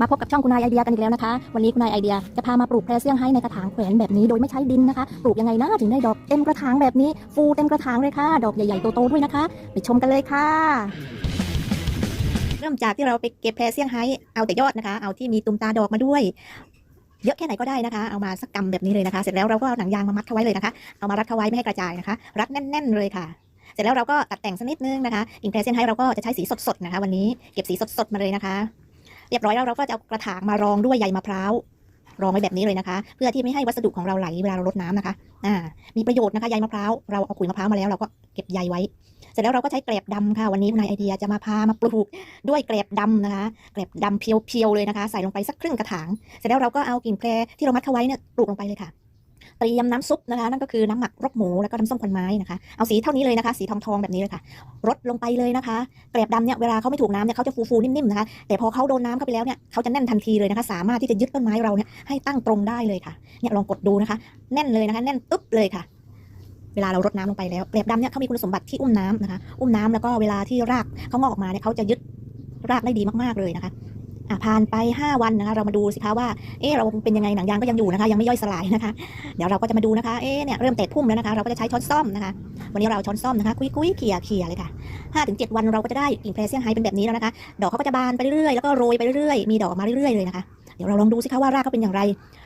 มาพบกับช่องคุณนายไอเดียกันอีกแล้วนะคะ วันนี้คุณนายไอเดียจะพามาปลูกแพรเซียงไฮ้ในกระถางแขวนแบบนี้โดยไม่ใช้ดินนะคะ ปลูกยังไงนะถึงได้ดอกเต็มกระถางแบบนี้ ฟูเต็มกระถางเลยค่ะ ดอกใหญ่ๆโตๆด้วยนะคะ ไปชมกันเลยค่ะ เริ่มจากที่เราไปเก็บแพรเซียงไฮ้เอาแต่ยอดนะคะ เอาที่มีตุ่มตาดอกมาด้วย เยอะแค่ไหนก็ได้นะคะ เอามาสักกำแบบนี้เลยนะคะ เสร็จแล้วเราก็เอาหนังยางมามัดเข้าไว้เลยนะคะ เอามารัดเข้าไว้ไม่ให้กระจายนะคะ รัดแน่น ๆเลยค่ะเสร็จแล้วเราก็ตัดแต่งสักนิดนึงนะคะกิ่งแพรเซียงไฮ้เราก็จะใช้สีสดๆนะคะ วันนี้เก็บสีสดๆมาเลยนะคะ รียบร้อยแล้วเราก็จะเอากระถางมารองด้วยใยมะพร้าวรองไว้แบบนี้เลยนะคะ เพื่อที่ไม่ให้วัสดุของเราไหลเวลาเราลดน้ำนะคะอ่ามีประโยชน์นะคะใยมะพร้าวเราเอาขุยมะพร้าวมาแล้วเราก็เก็บใยไว้ เสร็จแล้วเราก็ใช้แกลบดำค่ะวันนี้คุณนายไอเดียจะมาพามาปลูกด้วยแกลบดำนะคะแกลบดำเพียวๆเลยนะคะ ใส่ลงไปสักครึ่งกระถาง เสร็จแล้วเราก็เอากิ่งแพรที่เรามัดเข้าไว้เนี่ยปลูกลงไปเลยค่ะ รียมน้ำซุปนะคะ นั่นก็คือน้ำหมักรกหมูแล้วก็น้ำส้มควันไม้นะคะ เอาสีเท่านี้เลยนะคะ สีทองๆแบบนี้เลยค่ะรดลงไปเลยนะคะแกลบดำเนี่ยเวลาเขาไม่ถูกน้ำเนี่ยเขาจะฟูๆนิ่มๆนะคะ แต่พอเขาโดนน้ำเข้าไปแล้วเนี่ยเขาจะแน่นทันทีเลยนะคะ สามารถที่จะยึดต้นไม้เราเนี่ยให้ตั้งตรงได้เลยค่ะเนี่ยลองกดดูนะคะ แน่นเลยนะคะ แน่นตึ๊บเลยค่ะเวลาเรารดน้ำลงไปแล้วแกลบดำเนี่ยเขามีคุณสมบัติที่อุ้มน้ำนะคะ อุ้มน้ำแล้วก็เวลาที่รากเขางอกออกมาเนี่ยเขาจะยึดรากได้ดีมากๆเลยนะคะ ผ่านไป 5 วันนะคะ เรามาดูสิคะว่า เอ๊ะเราเป็นยังไงหนังยางก็ยังอยู่นะคะ ยังไม่ย่อยสลายนะคะ เดี๋ยวเราก็จะมาดูนะคะ เอ๊ะเนี่ยเริ่มแตกพุ่มแล้วนะคะ เราก็จะใช้ช้อนซ่อมนะคะ วันนี้เราช้อนซ่อมนะคะ คุยๆเขี่ยเขี่ยเลยค่ะ5ถึง7วันเราก็จะได้กิ่งแพรเซียงไฮเป็นแบบนี้แล้วนะคะ ดอกเขาก็จะบานไปเรื่อยๆ แล้วก็โรยไปเรื่อยๆ มีดอกออกมาเรื่อยๆ เลยนะคะ เดี๋ยวเราลองดูสิคะว่ารากเขาเป็นอย่างไร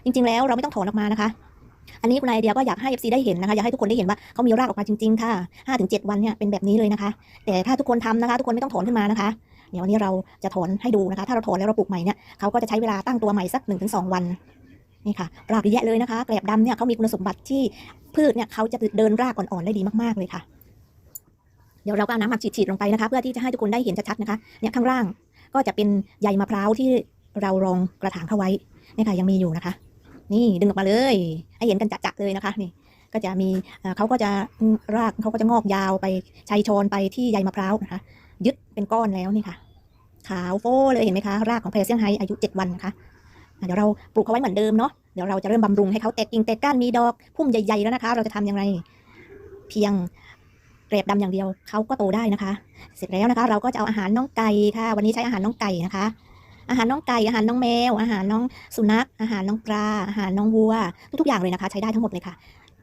จริง ๆ แล้วเราไม่ต้องถอนออกมานะคะอันนี้คุณนายไอเดียก็อยากให้ FC ได้เห็นนะคะ อยากให้ทุกคนได้เห็นว่าเขามีรากออกมาจริงๆค่ะ5-7 วันเนี่ยเป็นแบบนี้เลยนะคะ แต่ถ้าทุกคนทำนะคะ ทุกคนไม่ต้องถอนขึ้นมานะคะ เดี๋ยววันนี้เราจะถอนให้ดูนะคะ ถ้าเราถอนแล้วเราปลูกใหม่เนี่ยเขาก็จะใช้เวลาตั้งตัวใหม่สัก 1-2 วันนี่ค่ะรากเยอะเลยนะคะแกลบดำเนี่ยเขามีคุณสมบัติที่พืชเนี่ยเขาจะเดินรากอ่อนๆได้ดีมากๆเลยค่ะ เดี๋ยวเราก็เอาน้ำหมักฉีดๆลงไปนะคะ เพื่อที่จะให้ทุกคนได้เห็นชัดๆนะคะเนี่ยข้างล่างก็จะเป็นใยมะพร้าวที่เรารองกระถางเข้าไว้นี่ค่ะยังมีอยู่นะคะ นี่ดึงออกมาเลยให้เห็นกันจัดๆเลยนะคะนี่ก็จะมีเขาก็จะรากเขาก็จะงอกยาวไปชัยชนไปที่ใยมะพร้าวนะคะ เป็นก้อนแล้วนี่ค่ะ ขาวโฟเลยเห็นไหมคะ รากของแพรเซียงไฮอายุ 7 วันนะคะเดี๋ยวเราปลูกเขาไว้เหมือนเดิมเนาะ เดี๋ยวเราจะเริ่มบำรุงให้เขาแตกกิ่งแตกก้านมีดอกพุ่มใหญ่ๆแล้วนะคะ เราจะทำย่างไรเพียงเกรบดำอย่างเดียวเขาก็โตได้นะคะ เสร็จแล้วนะคะ เราก็จะเอาอาหารน้องไก่ค่ะ วันนี้ใช้อาหารน้องไก่นะคะ อาหารน้องไก่อาหารน้องแมว อาหารน้องสุนัข อาหารน้องปลาอาหารน้องวัว ทุกๆอย่างเลยนะคะ ใช้ได้ทั้งหมดเลยค่ะ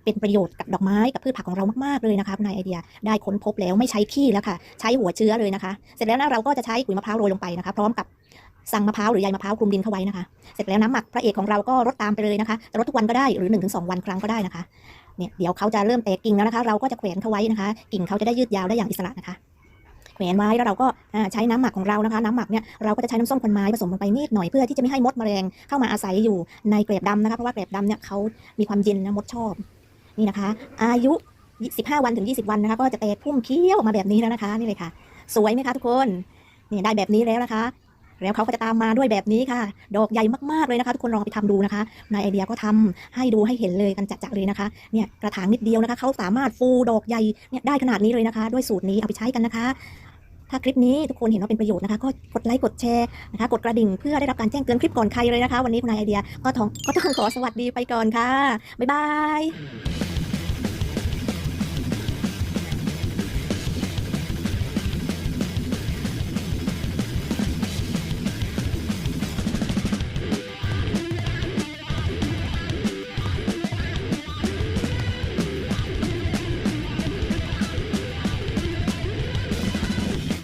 เป็นประโยชน์กับดอกไม้กับพืชผักของเรามากๆเลยนะคะคุณนายไอเดียได้ค้นพบแล้วไม่ใช้ขี้แล้วค่ะ ใช้หัวเชื้อเลยนะคะ เสร็จแล้วนะเราก็จะใช้ขุยมะพร้าวโรยลงไปนะคะ พร้อมกับสั่งมะพร้าวหรือใยมะพร้าวคลุมดินเข้าไว้นะคะ เสร็จแล้วน้ำหมักพระเอกของเราก็รดตามไปเลยนะคะจะรดทุกวันก็ได้หรือ1-2วันครั้งก็ได้นะคะเนี่ยเดี๋ยวเขาจะเริ่มแตกกิ่งแล้วนะคะ เราก็จะแขวนเขาไว้นะคะ กิ่งเขาจะได้ยืดยาวได้อย่างอิสระนะคะแขวนไว้แล้วเราก็ใช้น้ำหมักของเรานะคะ น้ำหมักเนี่ยเราก็จะใช้น้ำส้มคนไม้ผสมลงไปนิดหน่อยเพื่อที่จะไม่ให้มดแมลงเข้ามาอาศัยอยู่ในเกล็บดำนะคะเพราะว่าเกล็บดำเนี่ยเขามีความเย็นนะมดชอบ นี่นะคะ อายุ 15 วันถึง 20 วันนะคะก็จะเตะพุ่มเคี้ยวออกมาแบบนี้แล้วนะคะ นี่เลยค่ะ สวยไหมคะทุกคนนี่ได้แบบนี้แล้วนะคะ แล้วเขาก็จะตามมาด้วยแบบนี้ค่ะ ดอกใหญ่มากๆเลยนะคะ ทุกคนลองไปทำดูนะคะนายไอเดียก็ทำให้ดูให้เห็นเลยกันจัดๆเลยนะคะเนี่ยกระถางนิดเดียวนะคะเขาสามารถฟูดอกใหญ่เนี่ยได้ขนาดนี้เลยนะคะ ด้วยสูตรนี้เอาไปใช้กันนะคะ ถ้าคลิปนี้ทุกคนเห็นว่าเป็นประโยชน์นะคะ ก็กดไลค์กดแชร์นะคะ กดกระดิ่งเพื่อได้รับการแจ้งเตือนคลิปก่อนใครเลยนะคะ วันนี้คุณนายไอเดียก็ต้องก็ต้องขอสวัสดีไปก่อนค่ะ บ๊ายบาย